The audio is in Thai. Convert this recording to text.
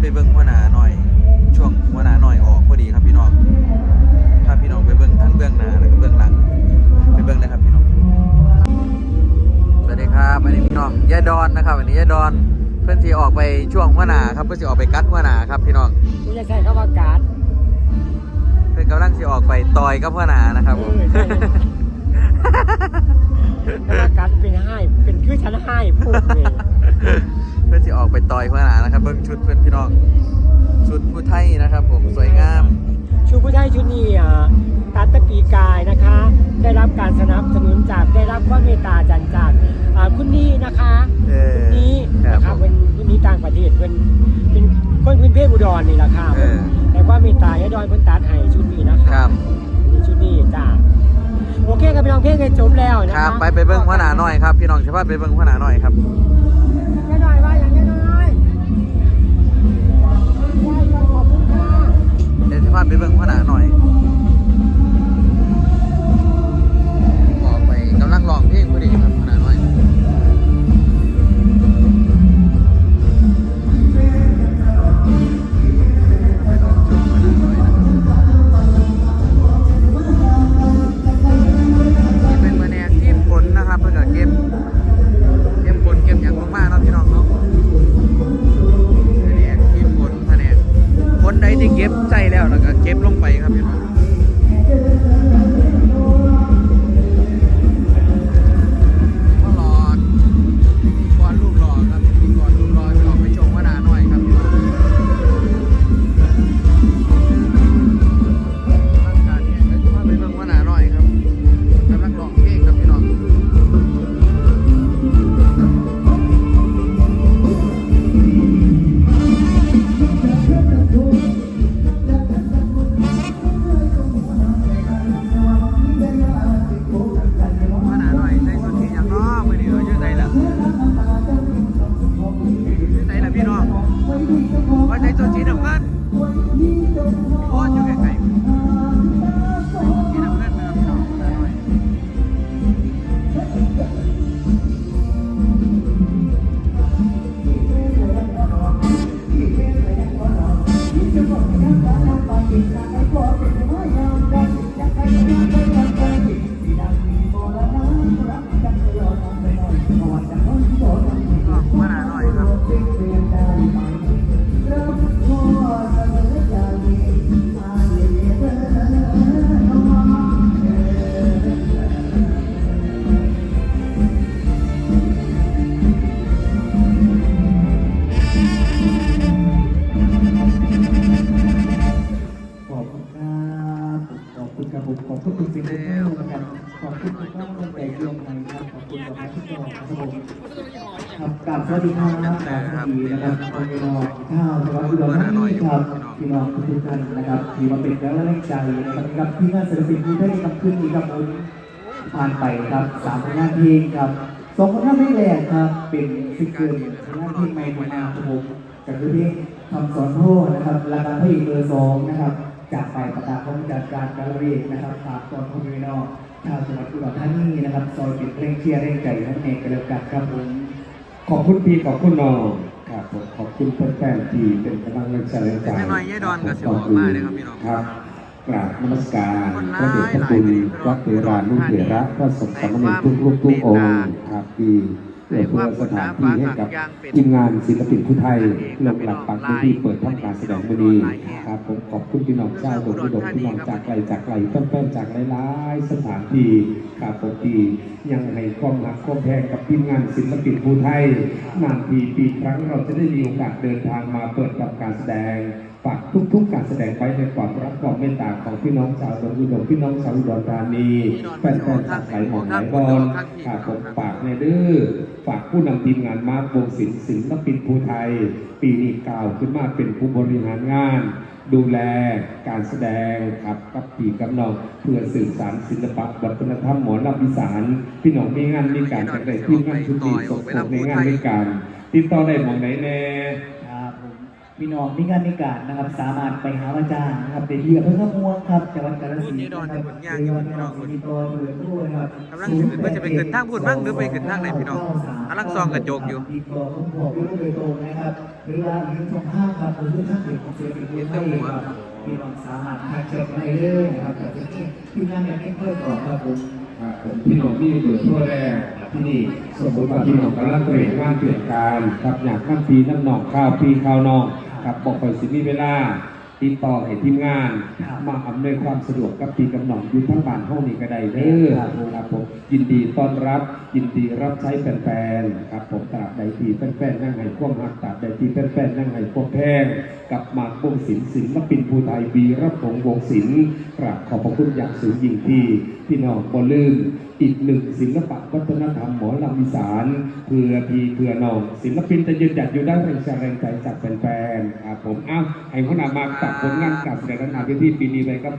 ไปเบิ้งหัวนาหน่อย ช่วงหัวนาหน่อยออกพอดีครับพี่น้องถ้าพี่น้องไปเบิ้งทั้งเบื้องหน้าแล้วก็เบื้องหลัง ไปเบิ้งเลยครับพี่น้องสวัสดีครับวันนี้พี่น้องยายดอนนะครับวันนี้ยายดอน เพื่อนสีออกไปช่วงหัวนาครับเพื่อนสีออกไปกัดหัวนาครับพี่น้องไม่ใช้คำว่ากัดเพื่อนกำลังสีออกไปต่อยกับหัวนานะครับผมกัดเป็นให้เป็นคือฉันให้พูดเลย เพื่อนสิออกไปต่อยหัวหน้านะครับเบิ่งชุดเพื่อนพี่น้องชุดผู้ไทยนะครับ ผมสวยงามชูผู้ได้ชุดนี้อะตัดตะปีกายนะคะ ได้รับการสนับสนุนจากได้รับความเมตตาจากจากอ่าคุณนี่นะคะเออคุณนี้ครับนะครับผมเป็นคุณนี้ต่างประเทศเป็นเป็นคนพื้นเพอุดรนี่แหละค่ะเออแต่ว่าเมตตาให้ดอนเพิ่นตัดให้ชุดนี้นะคคะรับนี่ชุดนี้จ้าโอเคครับพี่น้องเพลงกันจบแล้วนะคคะรับไปไปเบิ่งหัวหน้าหน่อยครับพี่น้องชาวบ้านไปเบิ่งหัวหน้าหน่อยครับ ที่เก็บใจแล้วแล้วก็เก็บลงไปครับพี่น้อง ในตัวจีน้ำเงินโอ้ยอยู่ไกล ครับขอบคุณกับทุกท่านครับผมครับกราบสวัสดีครับกราบสวัสดีนะครับพี่น้องข้าวจังหวัดอุดรธานีครับพี่น้องทุกท่านนะครับที่มาเป็นแล้วแรงใจนะครับกับที่งานศิลปินที่ได้ทำขึ้นนี้ครับผมผ่านไปครับสามผลงานเพลงครับสองผลงานเพลงแรกครับเป็นซิงเกิลผลงานเพลงใหม่ของมาผมกับเพลงคำสอนโทษนะครับรายการเพลงเบอร์สองนะครับจากฝ่ายประกาศของจัดการการเรียนนะครับฝากตอนพ่อแม่พี่น้อง ชาวจังหวัดอุดรธานีนะครับซอยเป็นเร่งเชียร์เร่งใจให้เองกันแล้วกันครับผมขอบคุณพี่ขอบคุณน้องครับผมขอบคุณแฟนๆที่เป็นกำลังใจแรงใจเป็นน้อยยายดอนกับสิออกมาเลยครับพี่น้องครับกราบนมัสการคนพระเดชพระหลายคุณหลายวัดเทรานุเถระพระสงฆ์สามเณรทุกรูปทุกองค์ครับที่ เอื้อเพื่อสถานที่ให้กับทีมงานศิลปินผู้ไทยลงหลักปักพื้นที่เปิดทำการแสดงมือดีครับผมขอบคุณพี่น้องเจ้าดงพี่ดงพี่น้องจากไกลจากไกลเพิ่มๆจากหลายๆสถานที่ครับผมที่ยังให้ความหักความแพงกับทีมงานศิลปินผู้ไทยนานทีปีครั้งเราจะได้มีโอกาสเดินทางมาเปิดทำการแสดง ฝากทุกๆการแสดงไว้ในความรักความเมตตาของพี่น้องชาวดงอุดมพี่น้องชาวอุดรธานีแฟนๆจากไหลหมองไหลบอลฝากผมฝากในเด้อฝากผู้นำทีมงานมาร์ควงศิลป์ศิลปินภูไทย ปีนี้กล่าวขึ้นมาเป็นผู้บริหารงาน ดูแลการแสดงครับกับปีกับน้องเพื่อสื่อสารศิลปะวัฒนธรรมหมอลำอีสานพี่น้องมีงานมีการจัดได้ที่งานชุดนี้ส่งผลในงานในการติดต่อได้หมองไหนแน่ครับผม พี่น้องมีงานมีการนะครับ สามารถไปหาอาจารย์นะครับเด็กที่อำเภอขะม่วงครับจังหวัดกาฬสินธุ์นะครับเรียนวันนอกมีตัวเปิดด้วยครับกำลังสิเพิ่นจะไปขึ้นทางพูดบ้างหรือไปขึ้นทางไหนพี่น้องกำลังส่องกระจกอยู่ติดต่อผมบอกอยู่โดยตรงนะครับหรือว่าหรือช่องห้างครับผมคือท่านเด็กของเสียเป็นคนไทยครับพี่น้องสามารถทักเชิญได้เลยนะครับแต่ที่นี่ที่งานเนี่ยไม่เพิ่มก่อนครับผมครับผมพี่น้องนี่เปิดทั่วแรกที่นี่สมมติว่าพี่น้องกำลังเตรียมงานเตรียมการครับอยากข้ามปีน้ำหนองข้าวปีข้าวนอง ครับบอกไปสิมีเวลาติดต่อให้ทีมงานมาอำนวยความสะดวกกับปีกำหนองอยู่ทั้งบ้านห้องนี้ก็ได้เด้อครับผมยินดีต้อนรับยินดีรับใช้แฟนๆครับผมตราบใดที่แฟนๆนั่งให้ความหักตราบใดที่แฟนๆนั่งให้ความแพงกับหมากวงศิลป์ศิลปินภูไทยวีรับผงวงศิลป์กราบขอบพระคุณอย่างสูงยิ่งที่พี่น้องบ่ลืม อีกหนึ่งศิลปะวัฒนธรรมหมอลำอีสานเพื่อพีเพื่อนองศิลปินจะยืนหยัดอยู่ได้แรงใจแรงใจจากแฟนๆครับผมเอ้าให้หัวหน้ามาตัดผลงานกับแสดงนานาเวทีปีนี้ไปครับ